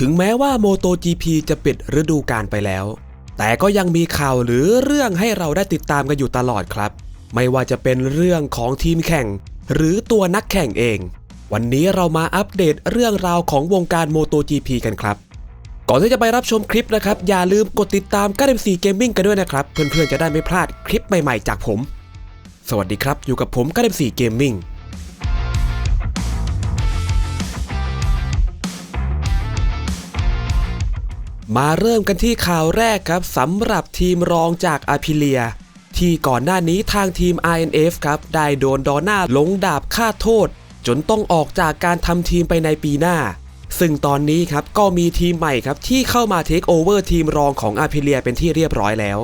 ถึงแม้ว่า MotoGP จะปิดฤดูกาลไปแล้ว แต่ก็ยังมีข่าวหรือเรื่องให้เราได้ติดตามกันอยู่ตลอดครับ ไม่ว่าจะเป็นเรื่องของทีมแข่ง หรือตัวนักแข่งเอง วันนี้เรามาอัปเดตเรื่องราวของวงการ MotoGP กันครับ ก่อนที่จะไปรับชมคลิปนะครับ อย่าลืมกดติดตามก้า MC Gaming กันด้วยนะครับ เพื่อนๆจะได้ไม่พลาดคลิปใหม่ๆจากผม สวัสดีครับ อยู่กับผมก้า MC Gaming มาเริ่มกันที่ข่าวแรกครับสำหรับทีมรองจากอาพิเลีย ที่ก่อนหน้านี้ทางทีม INF ครับได้โดนดอน่าลงดาบฆ่าโทษ จนต้องออกจากการทำทีมไปในปีหน้า ซึ่งตอนนี้ครับก็มีทีมใหม่ครับที่เข้ามาเทคโอเวอร์ทีมรองของอาพิเลียเป็นที่เรียบร้อยแล้ว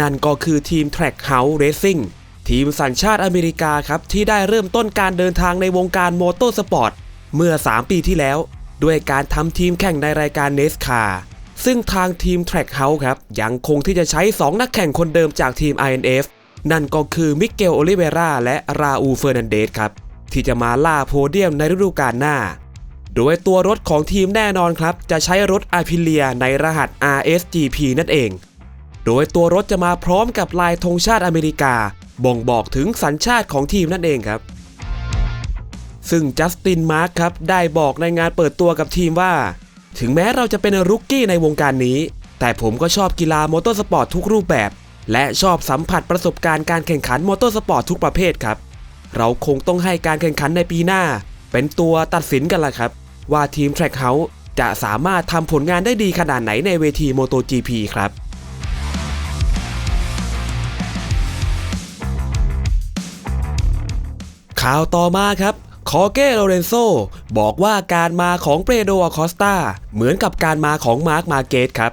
นั่นก็คือทีม Trackhouse Racing ทีมสัญชาติอเมริกาครับที่ได้เริ่มต้นการเดินทางในวงการโมโตสปอร์ตเมื่อ 3 ปีที่แล้ว ด้วยการทำทีมแข่งในรายการ NASCAR ซึ่งทางทีม Trackhouse ครับ ยังคงที่จะใช้ 2 นักแข่งคนเดิมจากทีม INF นั่นก็คือมิเกลโอลิเวราและราอูเฟอร์นันเดสครับ ที่จะมาล่าโพเดียมในฤดูกาลหน้า โดยตัวรถของทีมแน่นอนครับ จะใช้รถอาพิเลียในรหัส RSGP นั่นเอง โดยตัวรถจะมาพร้อมกับลายธงชาติอเมริกา บ่งบอกถึงสัญชาติของทีมนั่นเองครับ ซึ่งจัสตินมาร์คครับได้บอกในงานเปิดตัวกับทีมว่า ถึงแม้เราจะเป็นรุกกี้ในวงการนี้ แต่ผมก็ชอบกีฬามอเตอร์สปอร์ตทุกรูปแบบ และชอบสัมผัสประสบการณ์การแข่งขันมอเตอร์สปอร์ตทุกประเภทครับ เราคงต้องให้การแข่งขันในปีหน้า เป็นตัวตัดสินกันละครับ ว่าทีม Trackhouse จะสามารถทำผลงานได้ดีขนาดไหนในเวที MotoGP ครับข่าวต่อมาครับ คอเก้โลเรนโซบอกว่าการมาของเปโดอคอสตาเหมือนกับการมาของมาร์คมาเกตครับ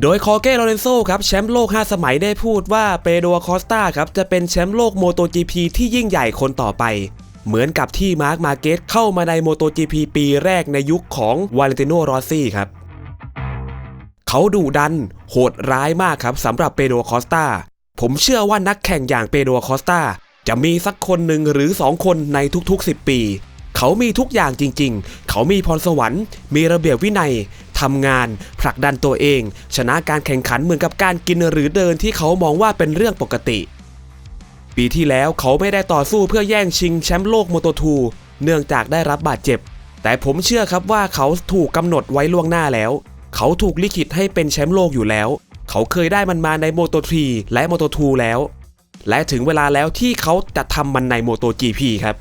โดยคอเก้โลเรนโซครับแชมป์โลก 5 สมัยได้พูดว่าเปโดอคอสตาครับจะเป็นแชมป์โลกโมโต GP ที่ยิ่งใหญ่คนต่อไป เหมือนกับที่มาร์คมาเกตเข้ามาในโมโต GP ปีแรกในยุคของวาเลนติโนรอซี่ครับเขาดุดัน โหดร้ายมากครับสำหรับเปโดคอสตาผมเชื่อว่านักแข่งอย่างเปโดคอสตา จะมีสักคนหนึ่งหรือ2คนในทุกๆ 10 ปี เขามีทุกอย่างจริงๆ เขามีพรสวรรค์ มีระเบียบวินัยทำงาน ผลักดันตัวเอง ชนะการแข่งขันเหมือนกับการกินหรือเดินที่เขามองว่าเป็นเรื่องปกติ ปีที่แล้วเขาไม่ได้ต่อสู้เพื่อแย่งชิงแชมป์โลกโมโตทู เนื่องจากได้รับบาดเจ็บ แต่ผมเชื่อครับว่าเขาถูกกำหนดไว้ล่วงหน้าแล้ว เขาถูกลิขิตให้เป็นแชมป์โลกอยู่แล้ว เขาเคยได้มันมาในโมโตทรีและโมโตทูแล้ว และถึงเวลาแล้วที่เขาจะทำมันในโมโต GP ครับ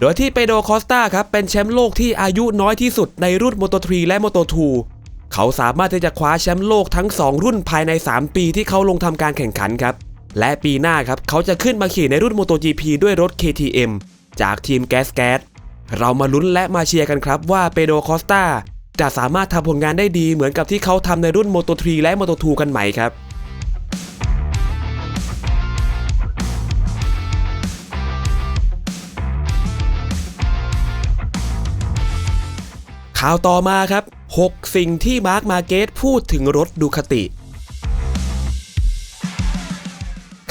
โดยที่เปโดคอสตาครับเป็นแชมป์โลกที่อายุน้อยที่สุดในรุ่นโมโต3และโมโต2เขาสามารถที่จะคว้าแชมป์โลกทั้ง 2 รุ่นภายใน 3 ปีที่เขาลงทำการแข่งขันครับ และปีหน้าครับเขาจะขึ้นมาขี่ในรุ่นโมโต GP ด้วยรถ KTM จากทีมแกสแกสเรามาลุ้นและมาเชียร์กันครับว่าเปโดคอสตาจะสามารถทำผลงานได้ดีเหมือนกับที่เขาทำในรุ่นโมโต3และโมโต2กันไหมครับ ข่าวต่อมาครับ 6 สิ่งที่มาร์คมาเกตพูดถึงรถดูคติ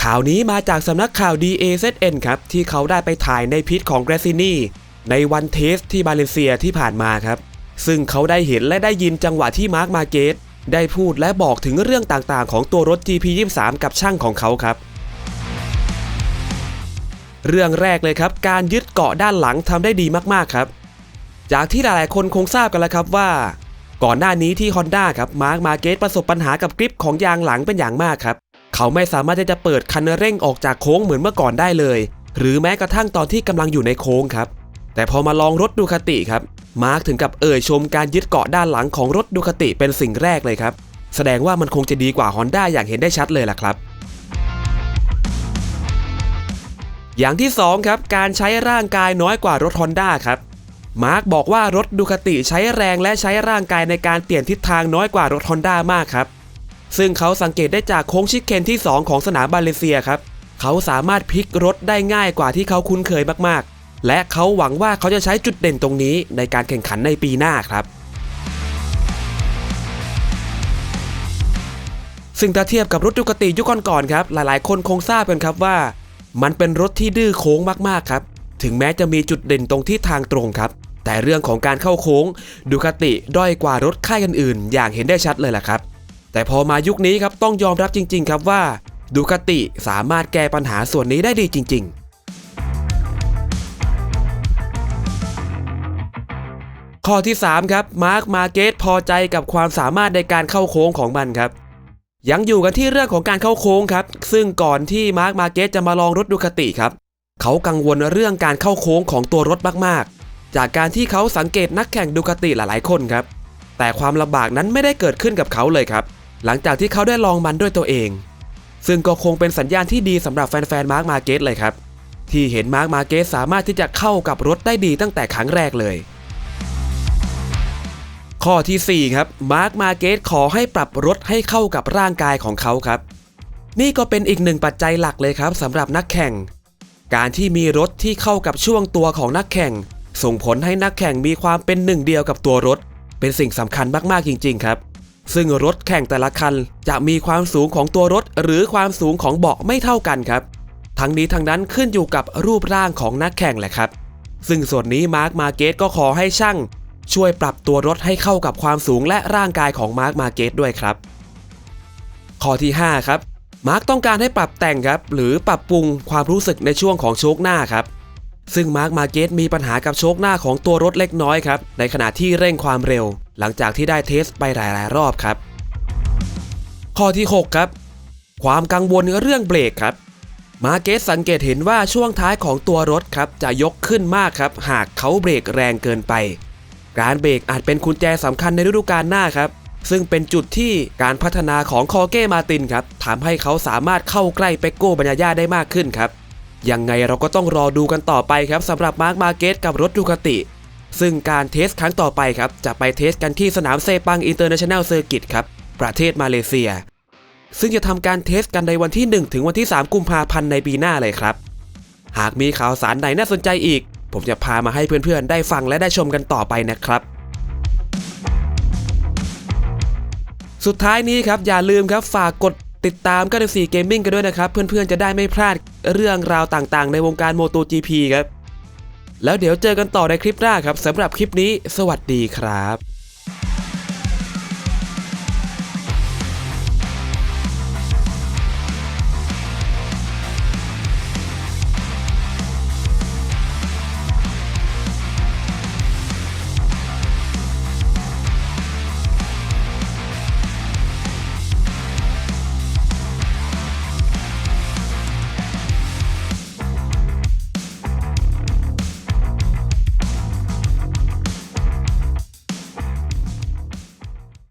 ข่าวนี้มาจากสำนักข่าว DAZN ครับ ที่เขาได้ไปถ่ายในพิษของแกรซินีในวันเทสที่บาเลเซียที่ผ่านมาครับ ซึ่งเขาได้เห็นและได้ยินจังหวะที่มาร์คมาเกตได้พูดและบอกถึงเรื่องต่างๆ ของตัวรถ GP23 กับช่างของเขาครับ เรื่องแรกเลยครับ การยึดเกาะด้านหลังทำได้ดีมากๆครับ จากที่หลายๆ คนคงทราบกันแล้วครับว่า ก่อนหน้านี้ที่ Honda ครับมาร์คมาเกตประสบปัญหากับกริปของยางหลังเป็นอย่างมากครับ เขาไม่สามารถที่จะเปิดคันเร่งออกจากโค้งเหมือนเมื่อก่อนได้เลย หรือแม้กระทั่งตอนที่กำลังอยู่ในโค้งครับแต่พอมาลองรถดูคติครับมาร์คถึงกับเอ่ยชมการยึดเกาะด้านหลังของรถดูคติเป็นสิ่งแรกเลยครับ แสดงว่ามันคงจะดีกว่า Honda อย่างเห็นได้ชัดเลยล่ะครับ อย่างที่2ครับการใช้ร่างกายน้อยกว่ารถ Honda ครับ มาร์คบอกว่ารถดูคติใช้แรงและใช้ร่างกายในการเปลี่ยนทิศทางน้อยกว่ารถ Honda มากครับ ซึ่งเขาสังเกตได้จากโค้งชิคเคนที่ 2 ของสนามบาเลเซียครับ เขาสามารถพลิกรถได้ง่ายกว่าที่เขาคุ้นเคยมากๆ และเขาหวังว่าเขาจะใช้จุดเด่นตรงนี้ในการแข่งขันในปีหน้าครับ ซึ่งถ้าเทียบกับรถดูคติยุคก่อนๆครับ หลายๆ คนคงทราบกันครับว่า มันเป็นรถที่ดื้อโค้งมากๆครับ ถึงแม้จะมีจุดเด่นตรงที่ทางตรงครับ แต่เรื่องของการเข้าโค้งดูคาติด้อยกว่ารถค่ายอื่นๆอย่างเห็นได้ชัดเลยล่ะครับ แต่พอมายุคนี้ครับต้องยอมรับจริง ๆ ครับว่าดูคาติสามารถแก้ปัญหาส่วนนี้ได้ดีจริง ๆข้อที่ 3 ครับ มาร์ค มาเกตพอใจกับความสามารถในการเข้าโค้งของมันครับ ยังอยู่กันที่เรื่องของการเข้าโค้งครับ ซึ่งก่อนที่มาร์ค มาเกตจะมาลองรถดูคติครับ เขากังวลเรื่องการเข้าโค้งของตัวรถมากๆ จากการที่เขาสังเกตนักแข่งดูคาติหลายๆ คนครับ แต่ความลำบากนั้นไม่ได้เกิดขึ้นกับเขาเลยครับ หลังจากที่เขาได้ลองมันด้วยตัวเอง ซึ่งก็คงเป็นสัญญาณที่ดีสำหรับแฟนๆมาร์คมาเกตเลยครับ ที่เห็นมาร์คมาเกตสามารถที่จะเข้ากับรถได้ดีตั้งแต่ครั้งแรกเลย ข้อทีสี่4 ครับมาร์คมาเกตขอให้ปรับรถให้เข้ากับร่างกายของเขาครับ นี่ก็เป็นอีกหนึ่งปัจจัยหลักเลยครับสำหรับนักแข่ง การที่มีรถที่เข้ากับช่วงตัวของนักแข่ง ส่งผลให้นักแข่งมีความเป็นหนึ่งเดียวกับตัวรถ เป็นสิ่งสำคัญมากๆจริง ๆ ครับ ซึ่งรถแข่งแต่ละคันจะมีความสูงของตัวรถ หรือความสูงของเบาะไม่เท่ากันครับ ทั้งนี้ทั้งนั้นขึ้นอยู่กับรูปร่างของนักแข่งแหละครับ ซึ่งส่วนนี้มาร์คมาเกตก็ขอให้ช่าง ช่วยปรับตัวรถให้เข้ากับความสูงและร่างกายของมาร์คมาเกตด้วยครับ ข้อที่ 5 ครับมาร์คต้องการให้ปรับแต่งครับ หรือปรับปรุงความรู้สึกในช่วงของโชคหน้าครับ ซึ่งมาร์คมาเกตมีปัญหากับโชคหน้าของตัวรถเล็กน้อยครับ ในขณะที่เร่งความเร็ว หลังจากที่ได้เทสไปหลาย ๆ รอบครับ ข้อที่ 6 ครับ ความกังวลเรื่องเบรกครับ มาเกตสังเกตเห็นว่าช่วงท้ายของตัวรถครับ จะยกขึ้นมากครับ หากเขาเบรกแรงเกินไป การเบรกอาจเป็นกุญแจสำคัญในฤดูกาลหน้าครับซึ่งเป็นจุดที่การพัฒนาของคอเก้มาตินครับทำให้เขาสามารถเข้าใกล้เปโก้บัญญาญาได้มากขึ้นครับ ยังไงเราก็ต้องรอดูกันต่อไปครับสำหรับมาร์คมาเกตกับรถดูคาติ ซึ่งการเทสครั้งต่อไปครับ จะไปเทสกันที่สนามเซปังอินเตอร์เนชั่นแนลเซอร์กิตครับ ประเทศมาเลเซีย ซึ่งจะทำการเทสกันในวันที่ 1 ถึงวันที่ 3 กุมภาพันธ์ในปีหน้าเลยครับ หากมีข่าวสารไหนน่าสนใจอีก ผมจะพามาให้เพื่อนๆ ได้ฟังและได้ชมกันต่อไปนะครับสุดท้ายนี้ครับ อย่าลืมครับ ฝากกดติดตามก็ได้สีเกมมิ่งกันด้วยนะครับ เพื่อนๆ จะได้ไม่พลาด เรื่องราวต่างๆ ในวงการ MotoGP ครับ แล้วเดี๋ยวเจอกันต่อในคลิปหน้าครับสำหรับคลิปนี้ สวัสดีครับ